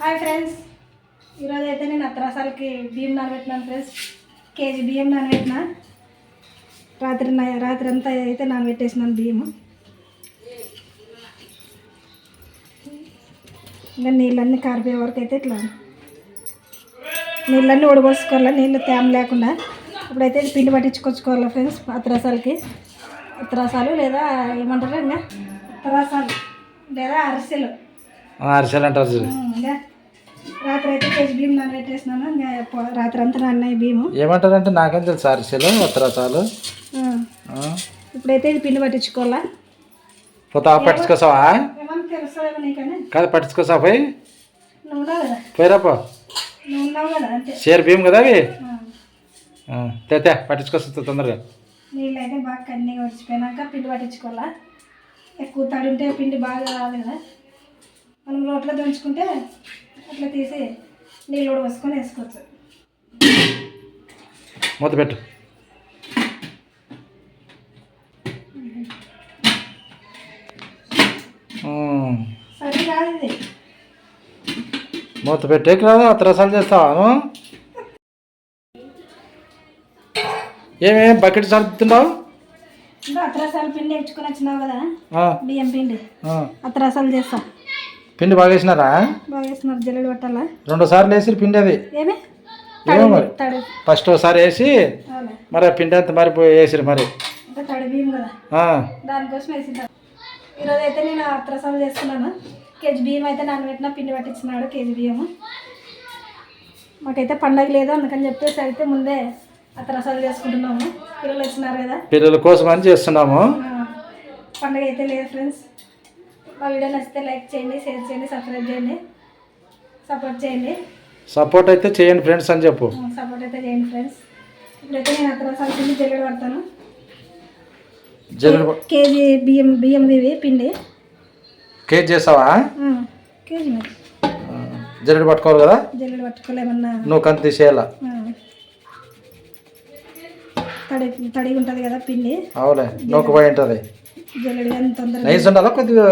Hi friends ఈరోజు అయితే నేను అత్రాసాలకి బియ్యం నానబెట్టినాను ఫ్రెండ్స్ కేజీ బియ్యం నానబెట్టిన. రాత్రి రాత్రి అంతా అయితే నానబెట్టేసినాను బియ్యం ఇంకా నీళ్ళన్నీ కారిపోయే వరకు అయితే ఇట్లా నీళ్ళన్నీ ఉడబోసుకోవాలా నీళ్ళు తేమ లేకుండా. ఇప్పుడైతే పిండి పట్టించుకొచ్చుకోవాలా ఫ్రెండ్స్ అత్రాసాలకి. ఉత్తరాసాలు లేదా ఏమంటారు ఇంకా? ఉత్తరాసాలు లేదా అరిసెలు. అరిసెలు అంటారు చూడు. రాత్రి అయితే కేజీ బియ్యం నానబెట్టేసినాను. రాత్రి అంతా నాన్నాయి బియ్యము. ఏమంటారంటే నాకేం తెలుసు అరిసెలు ఉత్తరసాలు ఆ. ఇప్పుడైతే ఇది పిండి పట్టించుకోవాలా? పోతా పట్టించుకోసావా? కాదు పట్టించుకోసావా పోయి? పోయిరాపో షేర్ బియ్యం కదా అవి? ఆ. ఆ, తే తే పట్టించుకొస్తా తొందరగా. నీళ్ళు అయితే బాగా కన్నీగా వచ్చిపోయినాక పిండి పట్టించుకోవాలా? ఎక్కువ తడి ఉంటే పిండి బాగా రాదు కదా? మనం రోట్లో దంచుకుంటే అట్లా తీసి నీళ్ళు కూడా పోసుకొని వేసుకోవచ్చు. మూత పెట్టు. సరే కాదు ఇది. మూత పెట్టేకి రాదు అత్తరసాలు చేస్తావా ఏమేం బకెట్ సర్దుతున్నావు? ఇంకా అత్తరసాలు పిండి తెచ్చుకొని వచ్చినావు కదా బియ్యం పిండి. ఆ. అత్తరసాలు చేస్తా. పిండి బాగా వేసినారా? బాగా వేస్తున్నారు జల్లెడు పట్టాలా? రెండు సార్లు వేసి పిండి అది. ఏమి? మరి. తడి. ఫస్ట్ ఒకసారి వేసి మరి పిండి అంతా మారిపోయి వేసిరు మరి. దానికోసం వేసింటాను ఈరోజు అయితే నేను అత్రసాలు చేస్తున్నాను. కేజీ బియ్యం అయితే నానబెట్టిన పిండి పట్టించినాడు కేజీ బియ్యము. మాకైతే పండగ లేదు అందుకని చెప్పేసి అయితే ముందే అత్రసాలు చేసుకుంటున్నాము. పిల్లలు వచ్చినారు కదా? పిల్లల కోసం అని చేస్తున్నాము పండగ అయితే లేదు ఫ్రెండ్స్. మా వీడియో నచ్చితే లైక్ చేయండి షేర్ చేయండి సబ్స్క్రైబ్ చేయండి. సపోర్ట్ చేయండి. సపోర్ట్ అయితే చేయండి ఫ్రెండ్స్ అని చెప్పు. సపోర్ట్ అయితే చేయండి ఫ్రెండ్స్. ఇప్పుడైతే నేను అత్రసాలు పిండి జల్లెడ పడతాను. జల్లెడ కేజీ బియ్యం బియ్యం ఇవి పిండి. కేక్ చేసావా? కేజీ మరి. జల్లెడ పట్టుకోవాలి కదా? జల్లెడ పట్టుకోలేమన్నా నువ్వు కంత తీసేయాల. తడి తడిగా ఉంటుంది కదా పిండి. అవులే నూక పోయి ఉంటుంది. జల్లెడ కానీ తొందరగా నైస్ ఉండాలా? కొద్దిగా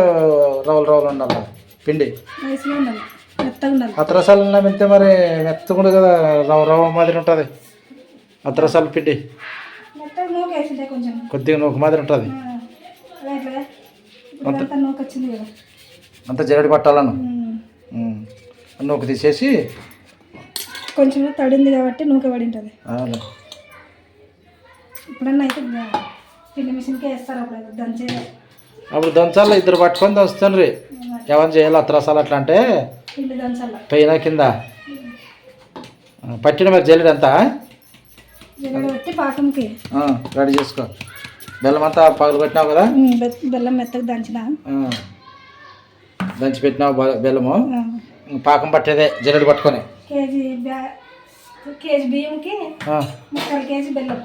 రౌలు రౌలు ఉండాలా? పిండి? నైస్గా ఉండాలి. మెత్తగా మరి మెత్తకుండా కదా రవ రవ మాదిరి ఉంటుంది. అత్తరసాలు పిండి. మెత్తగా నూక వేసింటే కొంచెం. కొద్దిగా నూక మాదిరి ఉంటుంది. అంతా నూక వచ్చింది కదా. అంత జల్లెడ పట్టాలను. నూక తీసేసి కొంచెం తడింది కాబట్టి నూక పడి ఉంటుంది ఇప్పుడన్నా అయితే పిండి మిషన్కే వేస్తారు అప్పుడు దంచాలి? ఇద్దరు పట్టుకొని దంచుతుండ్రి ఎవరు చేయాలి? అత్తరసాలు అట్లా అంటే? పిండి దంచాల? పైన కింద? పట్టిన మరి జల్లెడ అంతా పెట్టి పాకంకి రెడీ చేసుకో. బెల్లం అంతా పగలు పెట్టినావు కదా? బెల్లం మెత్తగా దంచిన. దంచి పెట్టినావు బెల్లము. పాకం పట్టేదే జల్లెడ పట్టుకొని. కేజీ కేజీ బియ్యంకి ముక్కలు కేజీ బెల్లం.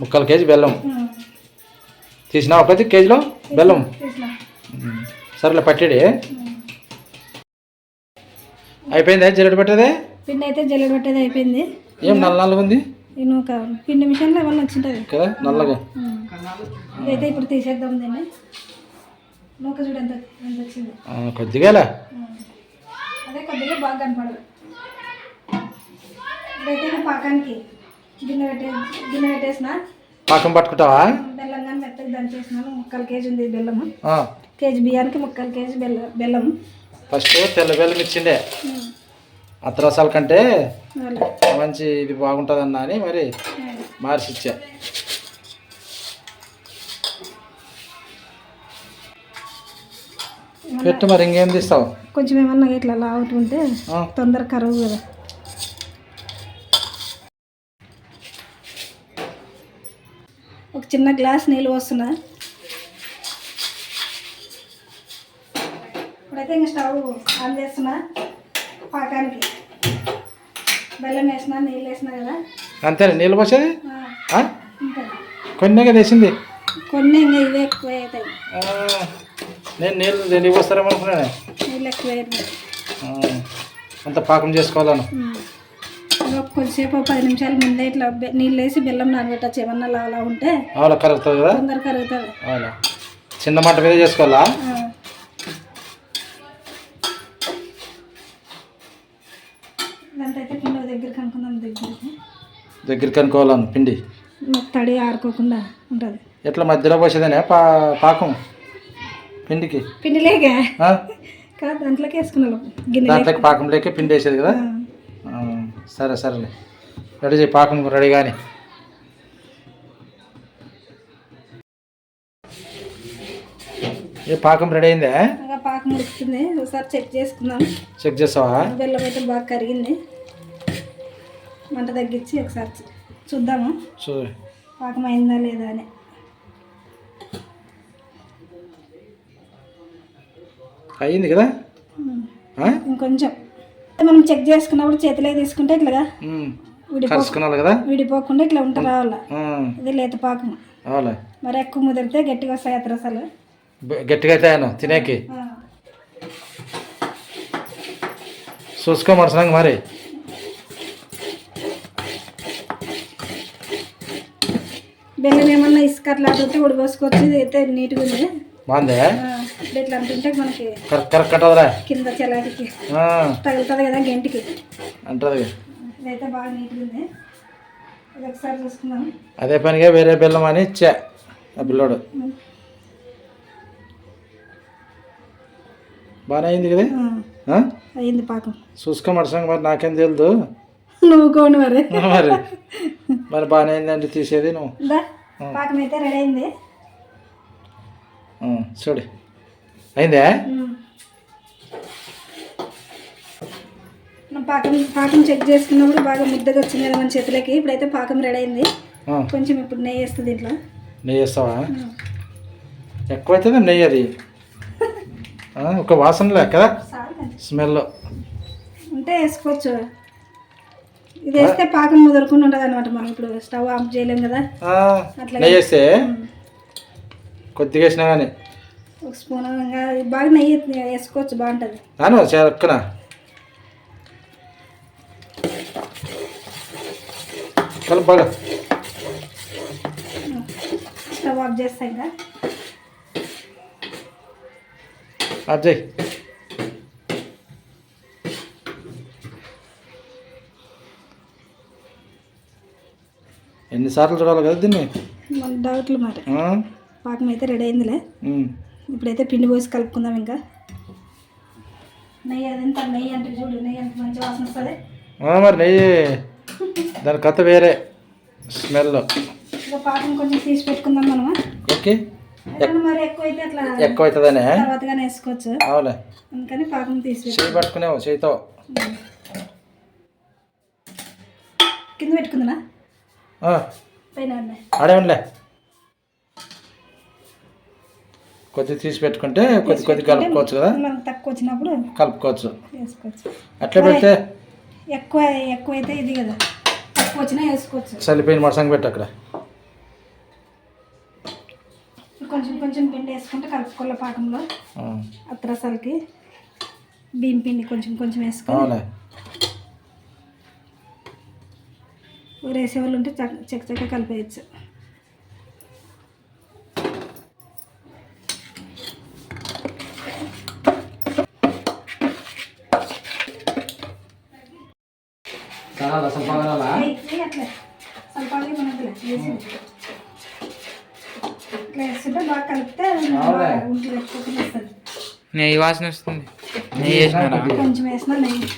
ముక్కలు కేజీ బెల్లం. తీసినావు ప్రతి కేజీలో? బెల్లం. సరేలే పట్టేది ఉమ్. అయిపోయిందా? జల్లెడ పట్టేదే? పిండి అయితే జల్లెడ పట్టేది అయిపోయింది. ఏం నల్ల నల్లగా ఉంది? నూక పిండి మిషన్లో ఏమన్నా వచ్చింటుంది. కదా నల్లగా. ఇదైతే ఇప్పుడు తీసేద్దాం దీన్ని. నూక చూడు ఎంత ఎంత వచ్చింది. కొద్దిగాలే. అదే కొద్దిగా బాగా కనపడదు. ఇదైతే పాకానికి. గిన్నె పెట్టే గిన్నె పెట్టేసిన. పాకం పట్టుకుంటావా? బెల్లం కానీ మెత్తగా దంచేసినాను. ముక్కలు కేజీ ఉంది బెల్లము. కేజీ బియ్యానికి ముక్కలు కేజీ బెల్లం బెల్లం ఫస్ట్ తెల్ల బెల్లం ఇచ్చిండే. ఉమ్. అత్తరసాల కంటే. మంచి ఇది బాగుంటుందన్నా అని మరి. మార్చి ఇచ్చా. పెట్టు మరి ఇంకేం తీస్తావు? కొంచెం ఏమన్నా ఇట్లా లావుతూ ఉంటే ఆ, తొందర కరువు కదా. చిన్న గ్లాస్ నీళ్ళు పోస్తున్నా. ఇప్పుడైతే ఇంకా స్టవ్ ఆన్ చేస్తున్నా పాకానికి. బెల్లం వేసిన నీళ్ళు వేసిన కదా? అంతేనా? నీళ్ళు పోసేది? ఉంటుంది కొన్నిగా తెసింది కొన్ని ఇంకా ఇవే ఎక్కువ అవుతాయి నేను నీళ్ళు రెండు పోస్తారేమో అనుకున్నాను. నీళ్ళు ఎక్కువ అంత పాకం చేసుకోవాలను. కొద్దిసేపు పది నిమిషాల ముందే ఇట్లా నీళ్ళు వేసి బెల్లం నానబెట్టచ్చు. ఏమన్నా అలా అలా ఉంటే అవులా కరుగుతుంది కదా? తొందర కరుగుతుంది. అవులా చిన్న మంట మీద చేసుకోవాలా? అయితే పిండి దగ్గరికి అనుకుందాం దగ్గరికి దగ్గరికి అనుకోవాలను పిండి? తడి ఆరుకోకుండా ఉంటుంది. ఎట్లా మధ్యలో పోసేదేనే? పా పాకం? పిండికి? పిండి లేక? కాదు దాంట్లోకి వేసుకున్నాం దాంట్లోకి పాకం లేక పిండి వేసేది కదా? సరే సరేలే. రెడీ చేయి పాకం రెడీ కానీ. ఏ పాకం రెడీ అయిందే? ఇంకా పాకం ఉడుకుతుంది. ఒకసారి చెక్ చేసుకుందాం. చెక్ చేస్తావా? బెల్లం అయితే బాగా కరిగింది. మంట తగ్గించి ఒకసారి చూద్దాము. చూ పాకం అయిందా లేదా అని. అయింది కదా? ఇంకొంచెం. మనం చెక్ చేసుకున్నప్పుడు చేతిలోకి తీసుకుంటే ఇట్లాగా కలుసుకున్నాను కదా? విడిపోకుండా ఇట్లా ఉంట రావాల? ఉమ్. ఇది లేత పాకం. మరి ఎక్కువ ముదిరితే గట్టిగా వస్తాయి అత్రసాలు బ- గట్టిగా అయితే తినేకి? చూసుకో మనసంగా మరి. బెల్లం ఏమన్నా ఇసుక అట్లా ఉడిపోసుకోవచ్చు ఇది అయితే నీట్గా ఉంది. బాగుందే? ఆ, ఇప్పుడు ఇట్లా అంటుంటే మనకి కరెక్ట్ కరెక్ట్ అంటదిరా కింద చలాటికి తగులుతుంది కదా గంటికి. అంటది. ఇదైతే బాగా నీట్గా ఉంది. ఇది ఒకసారి చూసుకుందాం. అదే పనిగా వేరే బెల్లం అని ఇచ్చా ఆ పిల్లోడు. బాగానే అయింది కదా? అయింది పాకం. చూసుకో మనసంగా మరి నాకేం తెలియదు నువ్వు కోండి మరి. మరి. మరి బాగానే అయిందంటే తీసేది నువ్వు. పాకం అయితే రెడీ అయింది. చూడు. అయిందే? పాకం పాకం చెక్ చేసుకున్నప్పుడు బాగా ముద్దగా వచ్చింది కదా మన చేతులకి. ఇప్పుడైతే పాకం రెడీ అయింది. కొంచెం ఇప్పుడు నెయ్యి వేస్తుంది దీంట్లో. నెయ్యి వేస్తావా? ఎక్కువైతుంది నెయ్యి అది. ఒక వాసనలే కదా? స్మెల్. ఉంటే వేసుకోవచ్చు. ఇది వేస్తే పాకం ముదరకుండా ఉండదు అనమాట మనం. ఇప్పుడు స్టవ్ ఆఫ్ చేయలేం కదా. అట్లా నెయ్యి వేస్తే? కొద్దిగా వేసినా కానీ. ఒక స్పూన్ బాగా నెయ్యి వేసుకోవచ్చు బాగుంటుంది. నాను చెక్కన. కలుపు బాగా. స్టవ్ ఆఫ్ చేస్తాం ఇంకా. అజ్జయ్ ఎన్నిసార్లు చూడాలి కదా దీన్ని? డౌట్లు మరి? పాకం అయితే రెడీ అయిందిలే. ఇప్పుడైతే పిండి పోసి కలుపుకుందాం ఇంకా. నెయ్యి అదంతా నెయ్యి అంటే చూడు నెయ్యి అంత మంచి వాసన వస్తుంది. మరి నెయ్యి. దాని కథ వేరే స్మెల్. ఇంకా పాకం కొంచెం తీసి పెట్టుకుందాం మనము. ఓకే. మరి ఎక్కువ అయితే అట్లా ఎక్కువ అవుతుందనే తర్వాతగానే వేసుకోవచ్చు. అవులే. అందుకని పాకం తీసి. చేయి పట్టుకునేవు చేయితో. కింద పెట్టుకుందా పైన. ఆడే ఉండలే కొద్ది తీసి పెట్టుకుంటే కొద్ది కొద్ది కలుపుకోవచ్చు కదా? తక్కువ వచ్చినప్పుడు కలుపుకోవచ్చు. వేసుకోవచ్చు. అట్లా పెడితే? ఎక్కువ ఎక్కువ అయితే ఇది కదా. తక్కువ వచ్చినా వేసుకోవచ్చు. చల్లిపోయిన మడసంగా పెట్టు అక్కడ. కొంచెం కొంచెం పిండి వేసుకుంటే కలుపుకోవాలి పాకంలో. అత్రసాలకి బియ్యం పిండి కొంచెం కొంచెం వేసుకొని అవులే వేసే వాళ్ళు ఉంటే చెక్క చెక్క కలిపేయచ్చు. నెయ్యి వాసన వస్తుంది. నెయ్యి వేసినారా కొంచెం వేసినా నెయ్యి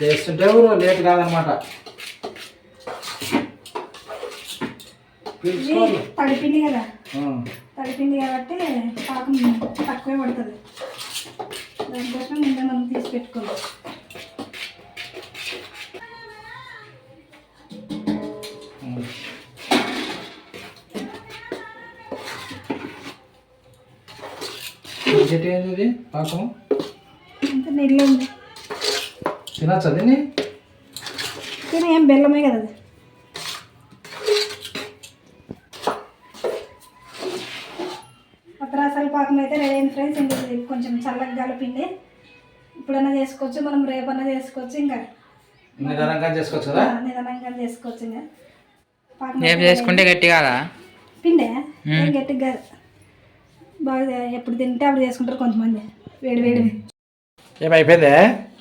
వేస్తుంటే లేట్ కాదనమాట. తడిపిండి కదా. ఆ, తడిపిండి కాబట్టి పాకం తక్కువే పడుతుంది. దానికోసం ముందే మనం తీసి పెట్టుకోవాలి ఇంకేంటి ఏంది ఇది? పాకం అంత నీళ్ళు ఉంది. తినచ్చా దీన్ని? తిన ఏం బెల్లమే కదా అది. అత్రాసాల పాకం అయితే రెడీ అయింది ఫ్రెండ్స్ ఇంకా కొంచెం చల్లగా కలిపిండి ఇప్పుడన్నా చేసుకోవచ్చు మనం రేపన్నా చేసుకోవచ్చు ఇంకా. నిదానంగా చేసుకోవచ్చు కదా? నిదానంగా చేసుకోవచ్చు ఇంకా. పాకం చేసుకుంటే గట్టి కాదా పిండే? ఏం గట్టిగా కాదు. బాగా ఎప్పుడు తింటే అప్పుడు చేసుకుంటారు కొంతమంది. వేడి వేడి ఏమైపోయిందే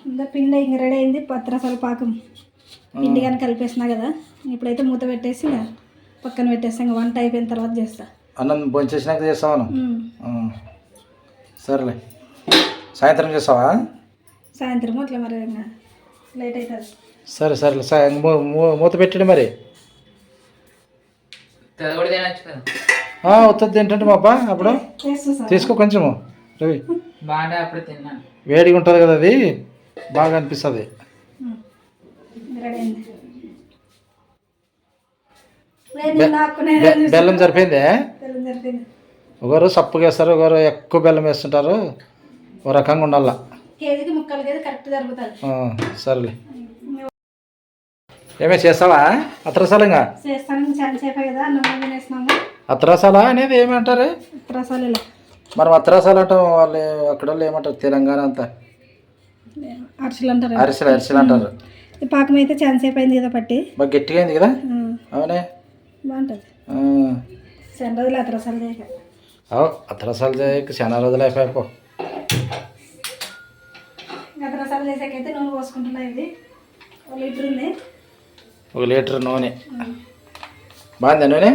ఇంకా పిండి ఇంక రెడీ అయింది పత్రసాల పాకం. పిండి కానీ కలిపేసినా కదా. ఇప్పుడైతే మూత పెట్టేసి పక్కన పెట్టేస్తా ఇంకా వంట అయిపోయిన తర్వాత చేస్తా. అన్నం భోంచేసినాక చేస్తావాను ఉమ్. సరేలే. సాయంత్రం చేస్తావా? సాయంత్రం అట్లా మరి ఇంకా లేట్ అవుతుంది సరే సరేలే. సా మూ- మూ- మూత పెట్టండి మరి. తెల్ల కూడా తినచ్చు కదా. వస్తుంది ఏంటంటే మా అబ్బా అప్పుడు? తీసుకో కొంచెము. రవి. బాగా అప్పుడు తిన్నాను. వేడిగా ఉంటుంది కదా అది బాగా అనిపిస్తుంది. బెల్లం సరిపోయిందే? బెల్లం సరిపోయింది. ఒకరు సప్పుగా వేస్తారు ఒకరు ఎక్కువ బెల్లం వేస్తుంటారు. ఒక రకంగా ఉండాల. కేజీకి ముక్కలు కేజీ కరెక్ట్ జరుగుతుంది. ఆ, సరేలే. ఏమే చేస్తావా? అత్రసాలంగా? చేస్తాను చాలా సేపే కదా తినేసినాము. అత్రసాల అనేది ఏమంటారు? రసాలు ఇలా మనం అత్రసాలు అంటాం వాళ్ళు అక్కడ వాళ్ళు ఏమంటారు? తెలంగాణ అంతా. అరిసెలు అంటారు అరిసెలు అరిసెలు అంటారు ఈ పాకం అయితే చాలా సేపు అయింది కదా పట్టి. బాగా గట్టిగా అయింది కదా. అవునే? బాగుంటుంది. చాలా రోజులు అత రసాలు చేయక. అవు అత్రసాలు చేయక చాలా రోజులు అయిపోయి గత రసాలు చేసాకైతే నూనె పోసుకుంటున్నా ఇది. ఒక లీటర్ ఉంది ఒక లీటర్ నూనె. బాగుందా నూనె?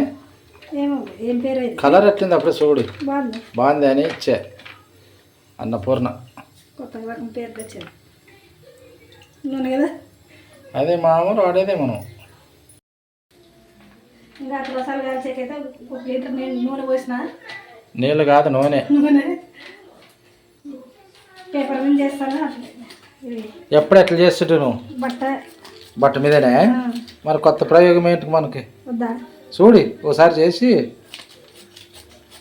ఏం పేరు ఇది కలర్ ఎట్లింది అప్పుడే చూడు. బాగుంది? అని ఇచ్చే. అన్నపూర్ణ. కొత్తగా రకం పేరు తెచ్చాను. నూనె కదా? అదే మామూలు వాడేదే మనం. ఇంకా అత రసాలు కాల్చాకైతే ఒక లీటర్ నేను నూనె పోసిన? నీళ్ళు కాదు నూనె. నూనె? పేపర్ మీద చేస్తాను? ఎప్పుడు ఎట్లా చేస్తుంటే నువ్వు? బట్ట. బట్ట మీదనే? మరి కొత్త ప్రయోగం ఏంటి మనకి? వద్దా? చూడి ఓసారి చేసి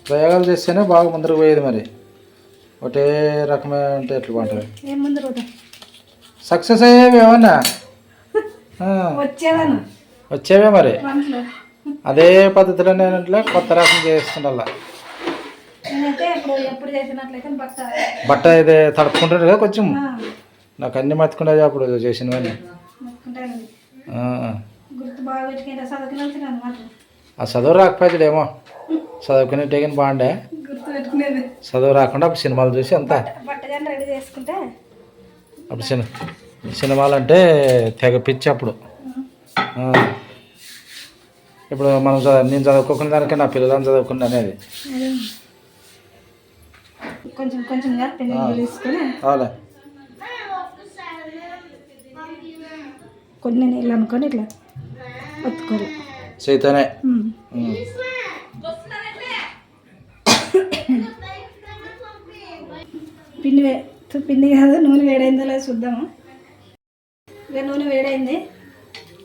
ప్రయోగాలు చేస్తేనే బాగా ముందరకు పోయేది మరి. ఒకటే రకమే అంటే ఎట్లా బాగుంటుంది? సక్సెస్ అయ్యేవి ఏమన్నా? వచ్చేవే మరి. అదే పద్ధతిలో నేనంటే కొత్త రకం చేస్తుండాల బట్ట. ఇది తడుపుకుంటాడు కదా కొంచెం. నాకు అన్ని మర్చుకునేది అప్పుడు చేసినవన్నీ. గుర్తు బాగా పెట్టుకుంటే చదువుకుని అనమాట ఆ చదువు రాకపోయేదేమో చదువుకునేటే కానీ బాగుండే. గుర్తు పెట్టుకునేది. చదువు రాకుండా అప్పుడు సినిమాలు చూసి అంతా. రెడీ చేసుకుంటే. అప్పుడు సినిమా సినిమాలు అంటే తెగ పిచ్చి అప్పుడు. ఇప్పుడు మనం చదువు నేను చదువుకోకుండా దానికే నా పిల్లలను చదువుకున్నా అనేది. కొంచెం అవులే. కొన్ని నీళ్ళు అనుకొని ఇట్లా ఒత్తుకోవాలి చేతనే. పిండి వే పిండి కాదు నూనె వేడైందో లేదో చూద్దాము. ఇక నూనె వేడైంది.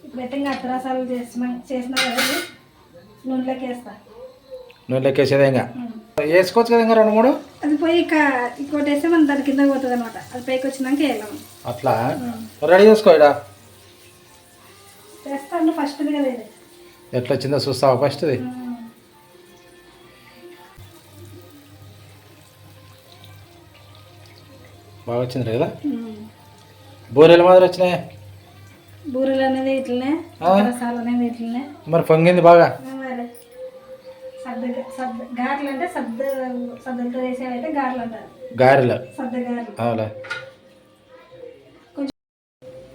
ఇప్పుడైతే ఇంకా అత్తరసాలు చేస్తున్నా చేసినా కదా నూనెలోకి వేస్తా. నువ్వు లెక్కేసేదే ఇంకా. వేసుకోవచ్చు కదా ఇంకా రెండు మూడు? అది పోయి ఇక ఇంకోటి వేస్తే మనం దాని కింద పోతుంది అనమాట అది పైకి వచ్చినాక వేయాలి అట్లా? రెడీ చేసుకో కదా ఇది. ఎట్లా వచ్చిందో చూస్తావా ఫస్ట్ది. బాగా వచ్చింది కదా. బూరెల మాదిరి వచ్చినాయి? బూరెలు అనేది ఇట్లనే? రసాలు అనేది ఇట్లనే. మరి పొంగింది బాగా? గారెలు అంటే సద్ద సద్దలతో వేసేవైతే గారెలు అంటారు. గారెలు. సద్ద గారెలు. అవులే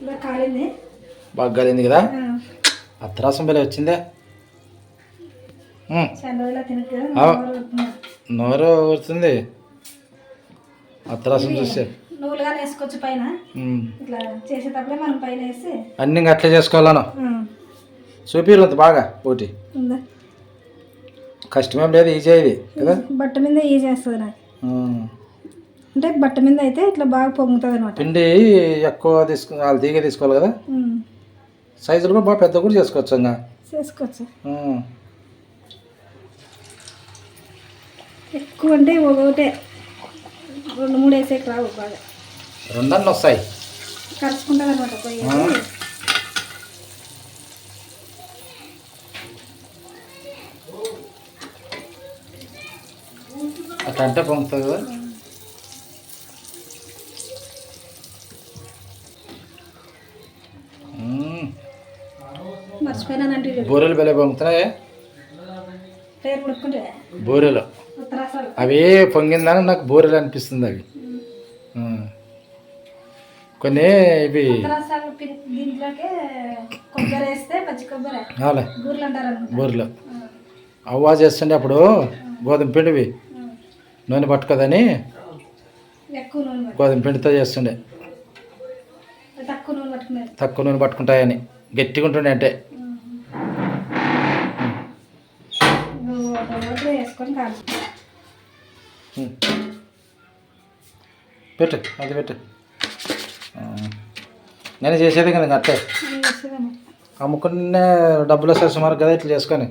ఇలా కాలింది. బాగా గలింది కదా? అత్తరాసం బలే వచ్చిందే. నోరు ఊరుతుంది? అత్తరాసం చూస్తే వేసుకోవచ్చు పైన. ఉమ్. ఇట్లా చేసేటప్పుడే మనం పైన వేసి. అన్నీ అట్లే చేసుకోవాలను. ఆ, చూపిరు బాగా పోటీ. కష్టమేం లేదు ఈజీ ఇది కదా? బట్ట మీద ఈజీ వస్తుంది నాకు. అంటే బట్ట మీద అయితే ఇట్లా బాగా పొంగుతుంది అనమాట పిండి ఎక్కువ తీసుకు వాళ్ళు తీగ తీసుకోవాలి కదా? సైజులు కూడా బాగా పెద్ద కూడా చేసుకోవచ్చు. ఇంకా చేసుకోవచ్చు. ఎక్కువ అంటే ఒకటే రెండు మూడు వేసేకి రావు బాగా. రెండన్నీ వస్తాయి. కలుసుకుంటుంది అనమాట పొయ్యి ఆ. అట్లా అంటే పొంగుతుంది కదా. బూరెలు బెలే పొంగుతున్నాయి? బూరెలు అవి పొంగిందని నాకు బూరెలు అనిపిస్తుంది అవి. కొన్ని ఇవి బూరెలు అవ్వా చేస్తుండే అప్పుడు గోధుమ పిండివి. నూనె పట్టుకోదని గోధుమ పిండితో చేస్తుండే. తక్కువ నూనె పట్టుకుంటాయని. గట్టిగా ఉంటుండే అంటే నువ్వు ఒక రోడ్డు వేసుకొని కాదు. పెట్టు అది పెట్టు. నేను చేసేది కదా అట్లే అమ్ముకునే డబ్బులు వస్తాయి సుమారు కదా ఇట్లా చేసుకొని?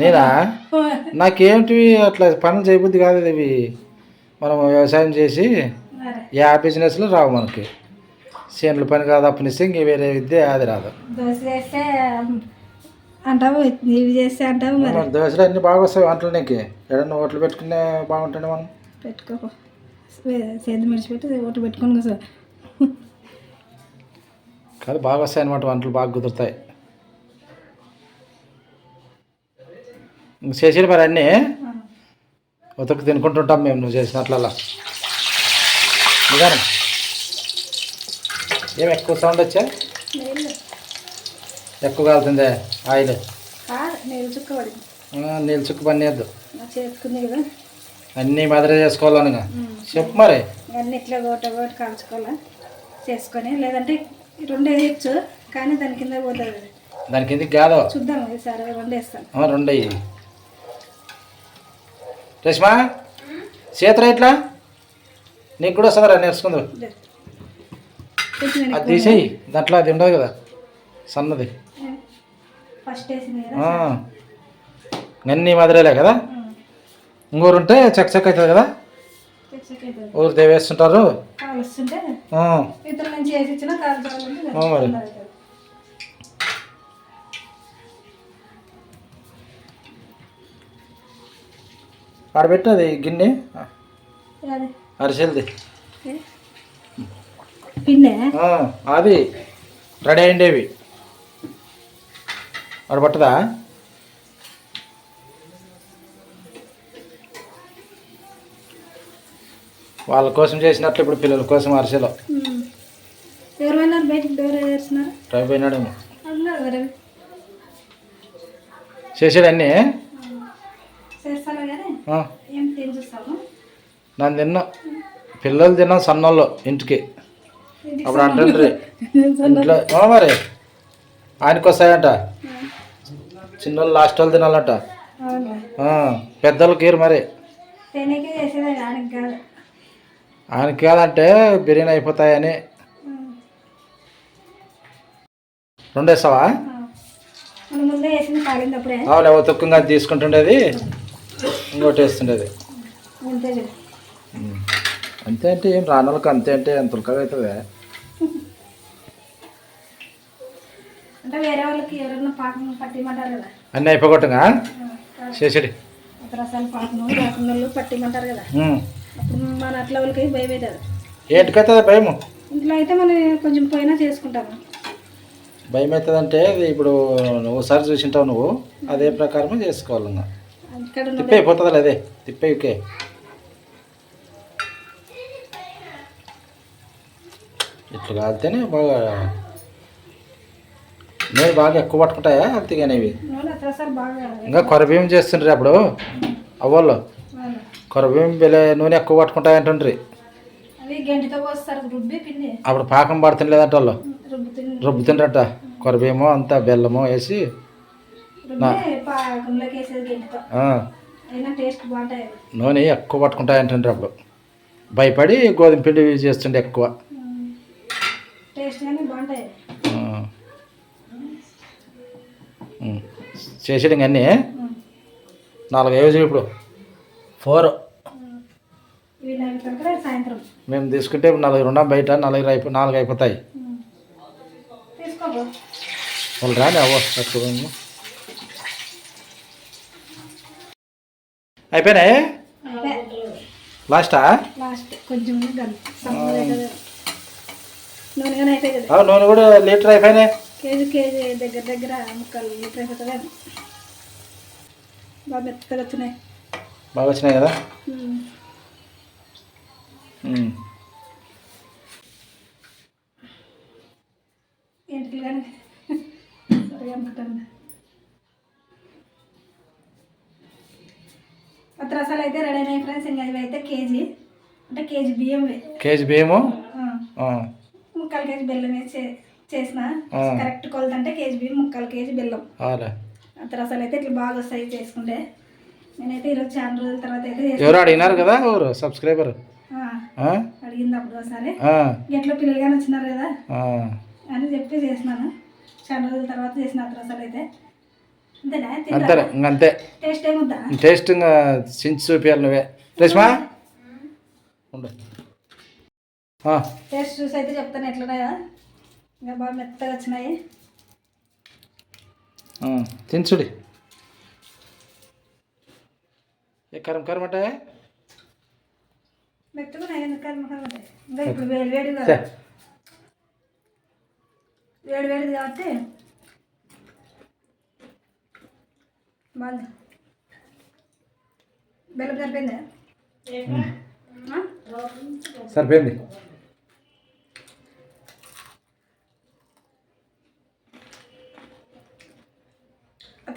నేనా. నాకేమిటివి అట్లా పనులు చేయబుద్ధి కాదు ఇవి. మనం వ్యవసాయం చేసి ఏ బిజినెస్లు రావు మనకి. చేనుల పని కాదు అప్పనిస్తే ఇంక వేరే విద్య అది రాదు. అంటావు? ఇవి చేస్తే అంటావు మరి. దోశలు అన్నీ బాగా వస్తాయి వంటలు నీకు. ఏదన్నా హోటల్ పెట్టుకునే బాగుంటుంది మనం పెట్టుకో సేద్యం మడిచిపెట్టి ఓటు పెట్టుకొని కూర్చో కాదు బాగా వస్తాయి అనమాట వంటలు. బాగా కుదురుతాయి. ఇంక చేసేది మరి అన్నీ? ఉతకు తినుకుంటుంటాం మేము నువ్వు చేసినట్లలా నిజాను ఏం ఎక్కువ సౌండ్ వచ్చా? ఎక్కువ కాలుతుందే ఆయిల్. కాదు నీళ్ళు చుక్క కదా. అన్నీ మదరే చేసుకోవాలనిగా చెప్పు మరి. అన్నీ ఇట్లా ఒకటి ఒకటి కాల్చుకోవాలా? చేసుకొని లేదంటే రెండు వేయచ్చు కానీ దాని కింద పోతుంది. అది. దానికి ఎందుకు కాదు. చూద్దాం ఈసారి రెండు వేస్తాను రెండు అయ్యి రేష్మా చేతురా ఇట్లా నీకు కూడా వస్తుందిరా నేర్చుకుందు. అది తీసేయి. దాంట్లో అది ఉండదు కదా. సన్నది. అన్నీ మదరేలే కదా? ఇంకోరు ఉంటే చక్క చక్క అవుతుంది కదా? ఊరు దేవేస్తుంటారు మరి. ఆడబెట్టు అది గిన్నె. అరిసెలది. ఆ, అది రెడీ అయ్యిండేవి ఆడ పట్టదా? వాళ్ళ కోసం చేసినట్లు ఇప్పుడు పిల్లల కోసం అరిసెలు. పోయినాడేమో. మరి చేసాడు అన్నీ నన్ను తిన్నా. పిల్లలు తిన్నాం సన్నోళ్ళు ఇంటికి. అప్పుడు అంటుండ్రి ఇంట్లో మరి ఆయనకి వస్తాయంట చిన్నోళ్ళు లాస్ట్ వాళ్ళు తినాలంట. అవును? పెద్దోళ్ళకి ఏరు మరి. ఆయనకి కాదంటే బిర్యానీ అయిపోతాయని. ఉమ్. రెండు వేస్తావా? ఆ. మనం ముందే వేసింది కాలినప్పుడే అవులే ఓ తొక్కంగా తీసుకుంటుండేది. ఇంకోటి వేస్తుండేది. అంతే అంటే ఏం రానోళ్ళకి అంతే అంటే ఎంత అవుతుంది. అంటే వేరే వాళ్ళకి ఎవరైనా పాకం పట్టిమంటారు కదా? అన్నీ అయిపోగొట్టగా? చేసేది ఒక రసాలు పాకం రాకుండా వాళ్ళు పట్టిమంటారు కదా? ఉమ్. అప్పుడు మన అట్లా వాళ్ళకి భయం అవుతుంది ఏంటికైతుంది భయము. ఇంట్లో అయితే మనం కొంచెం పోయినా చేసుకుంటాము. భయం అవుతుంది అంటే ఇప్పుడు నువ్వు ఒకసారి చూసింటావు నువ్వు అదే ప్రకారమే చేసుకోవాలి ఇంకా తిప్పే అయిపోతుంది అదే. తిప్పే ఓకే ఇట్లా కాలితేనే బాగా నేను బాగా ఎక్కువ పట్టుకుంటాయా? అంతేగాని ఇవి నూనె రసాలు బాగా. ఇంకా కొరబియ్యం చేస్తుండ్రి అప్పుడు అవ్వళ్ళు. అవును. కొరబియ్యం బిలే నూనె ఎక్కువ పట్టుకుంటాయి అంటుండ్రి. అప్పుడు పాకం పడుతుంది లేదంట వాళ్ళు రుబ్బుతుండ్రట. కొరబియ్యమో అంతా బెల్లమో వేసి టేస్ట్. నూనె ఎక్కువ పట్టుకుంటాయి అంటుండ్రి అప్పుడు. భయపడి గోధుమ పిండి చేస్తుండే ఎక్కువ. ఉమ్. టేస్ట్ కానీ. నాలుగు అయ్యేది ఇప్పుడు. ఫోర్. మేము తీసుకుంటే నలుగురు ఉన్నాం బయట నలుగురు అయిపో నాలుగు అయిపోతాయి. వాళ్ళు రాని అవ్వ తక్కువ అయిపోయినాయి? లాస్టా? నూనె కూడా లీటర్ అయిపోయినాయి. కేజీ కేజీ దగ్గర దగ్గర ముక్కలు లీటర్ అయిపోతుందేమో బాగా మెత్తగా వచ్చినాయి. బాగా వచ్చినాయి కదా? ఏంటి కానీ? సరిగా అయితే రెడీ అయినాయి ఫ్రెండ్స్. ఇంకా ఇవి అయితే కేజీ. అంటే కేజీ బియ్యం. కేజీ బియ్యము? ముక్కలు కేజీ బెల్లం వేసే చేసిన. కరెక్ట్ కొలత అంటే కేజీ బియ్యం ముక్కలు కేజీ బెల్లం. రసాలు అయితే ఇట్లా బాగా వస్తాయి చేసుకుంటే నేనైతే ఈరోజు చాలా రోజుల తర్వాత అయితే. ఎవరు అడిగినారు కదా ఎవరు? సబ్స్క్రైబర్? అడిగింది అప్పుడు ఒకసారి. ఆ, గెట్లో పిల్లలు కానీ వచ్చినారు కదా. అని చెప్పి చేసినాను. చాలా రోజుల తర్వాత చేసిన అత్రసాలు అయితే. అంతేనా? ఇంకంతే టేస్ట్ ఏముద్దా టేస్ట్ ఇంకా చించి చూపించాలి నువ్వే. రేష్మా? టేస్ట్ చూసి అయితే చెప్తాను ఎట్లున్నాయో. ఇంకా బాగా మెత్తగా వచ్చినాయి ఆ, చించుడి ఏ కరం కరం అంటే మెత్తగా ఉన్నాయి ఎందుకు అనుకుంటే ఇంకా ఇప్పుడు వేడి వేడి తే. కదా వేడి వేడిది కాబట్టి బాగుంది బెల్లం సరిపోయిందా ఆ? సరిపోయింది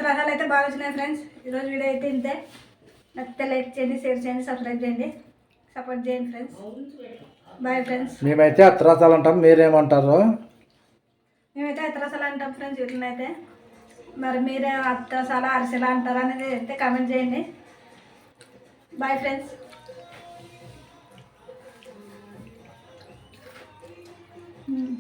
రకాలు అయితే బాగా వచ్చినాయి ఫ్రెండ్స్ ఈరోజు వీడియో అయితే ఇంతే. నచ్చితే లైక్ చేయండి షేర్ చేయండి సబ్స్క్రైబ్ చేయండి. సపోర్ట్ చేయండి ఫ్రెండ్స్ బాయ్ ఫ్రెండ్స్ మేమైతే అత్రాసాలు అంటాం మీరేమంటారు? మేమైతే అత్తరసాల అంటాం ఫ్రెండ్స్ వీటినైతే. మరి మీరే అత్తరసాల అరిసెల అంటారా అనేది అయితే కామెంట్ చేయండి. Bye friends hmm.